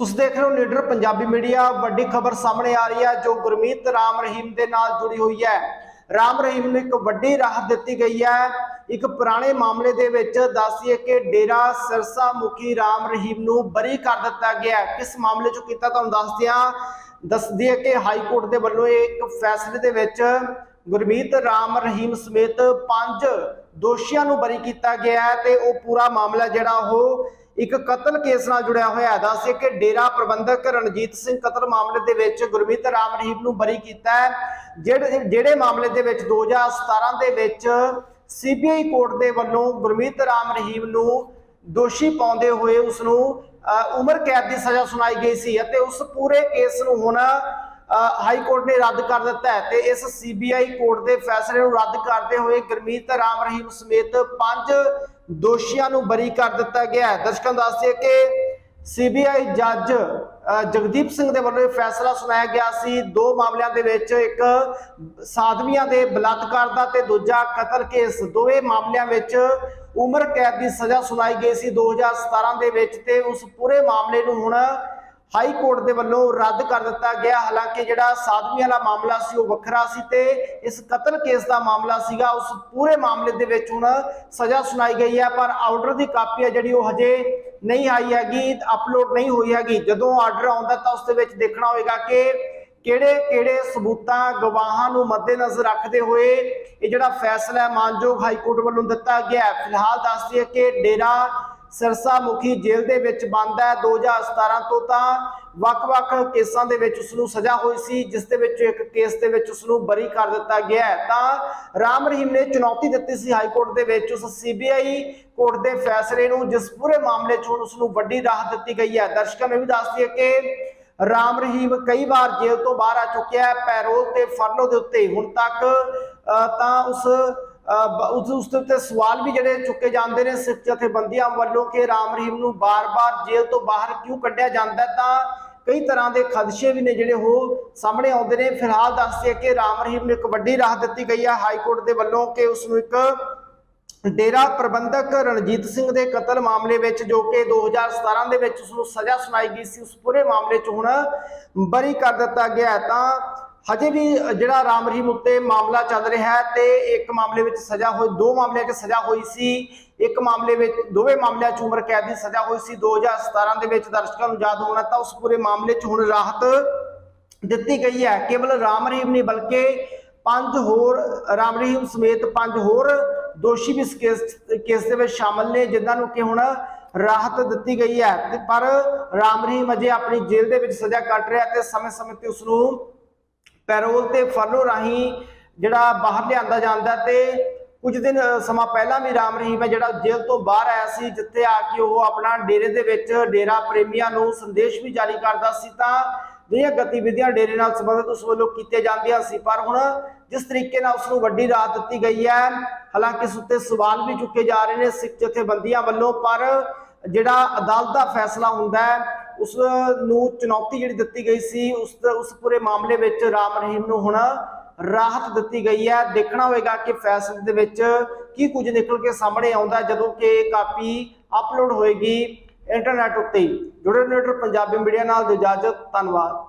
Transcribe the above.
ਤੁਸੀਂ ਦੇਖ ਰਹੇ ਹੋ ਲੀਡਰ ਪੰਜਾਬੀ ਮੀਡੀਆ। ਵੱਡੀ ਖਬਰ ਸਾਹਮਣੇ ਆ ਰਹੀ ਹੈ, ਜੋ ਗੁਰਮੀਤ ਰਾਮ ਰਹੀਮ ਦੇ ਨਾਲ ਜੁੜੀ ਹੋਈ ਹੈ। ਰਾਮ ਰਹੀਮ ਨੂੰ ਇੱਕ ਵੱਡੀ ਰਾਹਤ ਦਿੱਤੀ ਗਈ ਹੈ। ਇੱਕ ਪੁਰਾਣੇ ਮਾਮਲੇ ਦੇ ਵਿੱਚ ਦੱਸੀਏ ਕਿ ਡੇਰਾ ਸਿਰਸਾ ਮੁਖੀ ਰਾਮ ਰਹੀਮ ਨੂੰ ਬਰੀ ਕਰ ਦਿੱਤਾ ਗਿਆ ਕਿਸ ਮਾਮਲੇ 'ਚ ਕੀਤਾ ਤੁਹਾਨੂੰ ਦੱਸਦੇ ਹਾਂ। ਦੱਸਦੀ ਹੈ ਕਿ ਹਾਈ ਕੋਰਟ ਦੇ ਵੱਲੋਂ ਇਹ ਇੱਕ ਫੈਸਲੇ ਦੇ ਵਿੱਚ ਗੁਰਮੀਤ ਰਾਮ ਰਹੀਮ ਸਮੇਤ ਪੰਜ ਦੋਸ਼ੀਆਂ ਨੂੰ ਬਰੀ ਕੀਤਾ ਗਿਆ ਹੈ ਤੇ ਉਹ ਪੂਰਾ ਮਾਮਲਾ ਜਿਹੜਾ ਉਹ ਇੱਕ ਕਤਲ ਕੇਸ ਨਾਲ ਜੁੜਿਆ ਹੋਇਆ ਹੈ। ਦੱਸੇ ਕਿ ਡੇਰਾ ਪ੍ਰਬੰਧਕ ਰਣਜੀਤ ਸਿੰਘ ਕਤਲ ਮਾਮਲੇ ਦੇ ਵਿੱਚ ਗੁਰਮੀਤ ਰਾਮ ਰਹੀਮ ਨੂੰ ਬਰੀ ਕੀਤਾ ਹੈ। ਜਿਹੜੇ ਜਿਹੜੇ ਮਾਮਲੇ ਦੇ ਵਿੱਚ 2017 ਦੇ ਵਿੱਚ ਸੀਬੀਆਈ ਕੋਰਟ ਦੇ ਵੱਲੋਂ ਗੁਰਮੀਤ ਰਾਮ ਰਹੀਮ ਨੂੰ ਦੋਸ਼ੀ ਪਾਉਂਦੇ ਹੋਏ ਉਸ ਨੂੰ ਉਮਰ ਕੈਦ ਦੀ ਸਜ਼ਾ ਸੁਣਾਈ ਗਈ ਸੀ ਅਤੇ ਉਸ ਪੂਰੇ ਕੇਸ ਨੂੰ ਹੁਣ ਅ, ਹਾਈ ਕੋਰਟ ਨੇ ਰੱਦ ਕਰ ਦਿੱਤਾ ਹੈ ਤੇ ਇਸ ਸੀਬੀਆਈ ਕੋਰਟ ਦੇ ਫੈਸਲੇ ਨੂੰ ਰੱਦ ਕਰਦੇ ਹੋਏ ਗੁਰਮੀਤ ਰਾਮ ਰਹੀਮ ਸਮੇਤ ਪੰਜ ਦੋਸ਼ੀਆਂ ਨੂੰ ਬਰੀ ਕਰ ਦਿੱਤਾ ਗਿਆ ਹੈ। ਦਰਸ਼ਕਾਂ ਨੂੰ ਦੱਸ ਦਈਏ ਕਿ ਸੀਬੀਆਈ ਜੱਜ ਜਗਦੀਪ ਸਿੰਘ ਦੇ ਵੱਲੋਂ ਇਹ ਫੈਸਲਾ ਸੁਣਾਇਆ ਗਿਆ ਸੀ। ਦੋ ਮਾਮਲਿਆਂ ਦੇ ਵਿੱਚ ਇੱਕ ਸਾਧਵੀਆਂ ਦੇ ਬਲਾਤਕਾਰ ਦਾ ਤੇ ਦੂਜਾ ਕਤਲ ਕੇਸ। ਦੋਵੇਂ ਮਾਮਲਿਆਂ ਵਿੱਚ ਉਮਰ ਕੈਦ ਦੀ ਸਜ਼ਾ ਸੁਣਾਈ ਗਈ ਸੀ। 2017 ਦੇ ਵਿੱਚ ਤੇ ਉਸ ਪੂਰੇ ਮਾਮਲੇ ਨੂੰ ਹੁਣ ਹਾਈ ਕੋਰਟ ਦੇ ਵੱਲੋਂ ਰੱਦ ਕਰ ਦਿੱਤਾ ਗਿਆ। ਹਾਲਾਂਕਿ ਜਿਹੜਾ ਸਾਧਵੀਆਂ ਵਾਲਾ ਮਾਮਲਾ ਸੀ, ਉਹ ਵੱਖਰਾ ਸੀ ਤੇ ਇਸ ਕਤਲ ਕੇਸ ਦਾ ਮਾਮਲਾ ਸੀਗਾ। ਉਸ ਪੂਰੇ ਮਾਮਲੇ ਦੇ ਵਿੱਚ ਹੁਣ ਸਜ਼ਾ ਸੁਣਾਈ ਗਈ ਹੈ, ਪਰ ਆਰਡਰ ਦੀ ਕਾਪੀ ਹੈ ਜਿਹੜੀ, ਉਹ ਹਜੇ ਨਹੀਂ ਆਈ ਹੈਗੀ, ਅਪਲੋਡ ਨਹੀਂ ਹੋਈ ਹੈਗੀ। ਜਦੋਂ ਆਰਡਰ ਆਉਂਦਾ ਤਾਂ ਉਸ ਦੇ ਵਿੱਚ ਦੇਖਣਾ ਹੋਵੇਗਾ ਕਿ ਕਿਹੜੇ ਕਿਹੜੇ ਸਬੂਤਾਂ, ਗਵਾਹਾਂ ਨੂੰ ਮੱਦੇਨਜ਼ਰ ਰੱਖਦੇ ਹੋਏ ਇਹ ਜਿਹੜਾ ਫੈਸਲਾ ਹੈ, ਮਾਨਯੋਗ ਹਾਈ ਕੋਰਟ ਵੱਲੋਂ ਦਿੱਤਾ ਗਿਆ ਫਿਲਹਾਲ ਦੱਸਦੀ ਹੈ ਕਿ ਡੇਰਾ ਸਿਰਸਾ ਮੁਖੀ ਜੇਲ੍ਹ ਦੇ ਵਿੱਚ ਬੰਦ ਹੈ। 2017 ਤੋਂ ਤਾਂ ਵੱਖ-ਵੱਖ ਕੇਸਾਂ ਦੇ ਵਿੱਚ ਉਸ ਨੂੰ ਸਜ਼ਾ ਹੋਈ ਸੀ, ਜਿਸ ਦੇ ਵਿੱਚ ਇੱਕ ਕੇਸ ਦੇ ਵਿੱਚ ਉਸ ਨੂੰ ਬਰੀ ਕਰ ਦਿੱਤਾ ਗਿਆ ਹੈ। ਤਾਂ ਰਾਮ ਰਹੀਮ ਨੇ ਚੁਣੌਤੀ ਦਿੱਤੀ ਸੀ ਹਾਈ ਕੋਰਟ ਦੇ ਵਿੱਚ ਉਸ ਸੀਬੀਆਈ ਕੋਰਟ ਦੇ ਫੈਸਲੇ ਨੂੰ, ਜਿਸ ਪੂਰੇ ਮਾਮਲੇ 'ਚ ਹੁਣ ਉਸ ਨੂੰ ਵੱਡੀ ਰਾਹਤ ਦਿੱਤੀ ਗਈ ਹੈ। ਦਰਸ਼ਕਾਂ ਨੂੰ ਇਹ ਵੀ ਦੱਸਦੀ ਹੈ ਕਿ ਰਾਮ ਰਹੀਮ ਕਈ ਵਾਰ ਜੇਲ੍ਹ ਤੋਂ ਬਾਹਰ ਆ ਚੁੱਕਿਆ ਹੈ। ਪੈਰੋਲ ਤੇ ਫਰਲੋ ਦੇ ਉੱਤੇ ਹੁਣ ਤੱਕ ਤਾਂ ਉਸ ਉਸ ਉਸ ਦੇ ਸਵਾਲ ਵੀ ਜਿਹੜੇ ਚੁੱਕੇ ਜਾਂਦੇ ਨੇ ਸਿੱਖ ਜਥੇਬੰਦੀਆਂ ਵੱਲੋਂ ਕਿ ਰਾਮ ਰਹੀਮ ਨੂੰ ਬਾਰ-ਬਾਰ ਜੇਲ੍ਹ ਤੋਂ ਬਾਹਰ ਕਿਉਂ ਕੱਢਿਆ ਜਾਂਦਾ ਤਾਂ ਕਈ ਤਰ੍ਹਾਂ ਦੇ ਖਦਸ਼ੇ ਵੀ ਨੇ ਜਿਹੜੇ ਉਹ ਸਾਹਮਣੇ ਆਉਂਦੇ ਨੇ। ਫਿਲਹਾਲ ਦੱਸਦੇ ਕਿ ਰਾਮ ਰਹੀਮ ਨੂੰ ਇੱਕ ਵੱਡੀ ਰਾਹਤ ਦਿੱਤੀ ਗਈ ਹੈ। ਹਾਈ ਕੋਰਟ ਦੇ ਵੱਲੋਂ ਕਿ ਉਸ ਨੂੰ ਇੱਕ ਡੇਰਾ ਪ੍ਰਬੰਧਕ ਰਣਜੀਤ ਸਿੰਘ ਦੇ ਕਤਲ ਮਾਮਲੇ ਵਿੱਚ, ਜੋ ਕਿ 2017 ਦੇ ਵਿੱਚ ਉਸ ਨੂੰ ਸਜ਼ਾ ਸੁਣਾਈ ਗਈ ਸੀ, ਉਸ ਪੂਰੇ ਮਾਮਲੇ 'ਚ ਹੁਣ ਬਰੀ ਕਰ ਦਿੱਤਾ ਗਿਆ ਹੈ। ਤਾਂ ਹਜੇ ਵੀ ਜਿਹੜਾ ਰਾਮ ਰਹੀਮ ਉੱਤੇ ਮਾਮਲਾ ਚੱਲ ਰਿਹਾ ਹੈ ਤੇ ਇੱਕ ਮਾਮਲੇ ਵਿੱਚ ਸਜ਼ਾ ਹੋਈ, ਦੋ ਮਾਮਲਿਆਂ 'ਚ ਸਜ਼ਾ ਹੋਈ ਸੀ। ਇੱਕ ਮਾਮਲੇ ਵਿੱਚ, ਦੋਵੇਂ ਮਾਮਲਿਆਂ 'ਚ ਉਮਰ ਕੈਦ ਦੀ ਸਜ਼ਾ ਹੋਈ ਸੀ। 2017 ਦੇ ਵਿੱਚ ਦਰਸ਼ਕਾਂ ਨੂੰ ਯਾਦ ਹੋਣਾ ਤਾਂ ਉਸ ਪੂਰੇ ਮਾਮਲੇ 'ਚ ਹੁਣ ਰਾਹਤ ਦਿੱਤੀ ਗਈ ਹੈ। ਕੇਵਲ ਰਾਮ ਰਹੀਮ ਨਹੀਂ, ਬਲਕਿ ਪੰਜ ਹੋਰ, ਰਾਮ ਰਹੀਮ ਸਮੇਤ ਪੰਜ ਹੋਰ ਦੋਸ਼ੀ ਵੀ ਇਸ ਕੇਸ ਕੇਸ ਦੇ ਵਿੱਚ ਸ਼ਾਮਲ ਨੇ, ਜਿਨ੍ਹਾਂ ਨੂੰ ਕਿ ਹੁਣ ਰਾਹਤ ਦਿੱਤੀ ਗਈ ਹੈ। ਪਰ ਰਾਮ ਰਹੀਮ ਅਜੇ ਆਪਣੀ ਜੇਲ੍ਹ ਦੇ ਵਿੱਚ ਸਜ਼ਾ ਕੱਟ ਰਿਹਾ ਤੇ ਸਮੇਂ-ਸਮੇਂ ਤੇ ਉਸ ਨੂੰ ਪੈਰੋਲ ਤੇ ਫਰਲੋ ਰਾਹੀਂ ਜਿਹੜਾ ਬਾਹਰ ਲਿਆਂਦਾ ਜਾਂਦਾ ਤੇ ਕੁਝ ਦਿਨ ਸਮਾਂ ਪਹਿਲਾਂ ਵੀ ਰਾਮ ਰਹੀਮ ਹੈ, ਜਿਹੜਾ ਜੇਲ੍ਹ ਤੋਂ ਬਾਹਰ ਆਇਆ ਸੀ, ਜਿੱਥੇ ਆ ਕੇ ਉਹ ਆਪਣਾ ਡੇਰੇ ਦੇ ਵਿੱਚ ਡੇਰਾ ਪ੍ਰੇਮੀਆਂ ਨੂੰ ਸੰਦੇਸ਼ ਵੀ ਜਾਰੀ ਕਰਦਾ ਸੀ, ਤਾਂ ਜਿਹੜੀਆਂ ਗਤੀਵਿਧੀਆਂ ਡੇਰੇ ਨਾਲ ਸੰਬੰਧਿਤ ਉਸ ਵੱਲੋਂ ਕੀਤੀਆਂ ਜਾਂਦੀਆਂ ਸੀ, ਪਰ ਹੁਣ ਜਿਸ ਤਰੀਕੇ ਨਾਲ ਉਸ ਨੂੰ ਵੱਡੀ ਰਾਹਤ ਦਿੱਤੀ ਗਈ ਹੈ, ਹਾਲਾਂਕਿ ਇਸ ਉੱਤੇ ਸਵਾਲ ਵੀ ਚੁੱਕੇ ਜਾ ਰਹੇ ਨੇ ਸਿੱਖ ਜਥੇਬੰਦੀਆਂ ਵੱਲੋਂ, ਪਰ ਜਿਹੜਾ ਅਦਾਲਤ ਦਾ ਫੈਸਲਾ ਹੁੰਦਾ ਹੈ ਉਸ ਨੂੰ ਚੁਣੌਤੀ ਜਿਹੜੀ ਦਿੱਤੀ ਗਈ ਸੀ, ਉਸ ਉਸ ਪੂਰੇ ਮਾਮਲੇ ਵਿੱਚ ਰਾਮ ਰਹੀਮ ਨੂੰ ਹੁਣ ਰਾਹਤ ਦਿੱਤੀ ਗਈ ਹੈ। ਦੇਖਣਾ ਹੋਵੇਗਾ ਕਿ ਫੈਸਲੇ ਦੇ ਵਿੱਚ ਕੀ ਕੁਝ ਨਿਕਲ ਕੇ ਸਾਹਮਣੇ ਆਉਂਦਾ ਜਦੋਂ ਕਿ ਕਾਪੀ ਅਪਲੋਡ ਹੋਏਗੀ ਇੰਟਰਨੈਟ ਉੱਤੇ ਜੁੜੇ ਰਹੋ ਪੰਜਾਬੀ ਮੀਡੀਆ ਨਾਲ ਦਿਓ ਧੰਨਵਾਦ।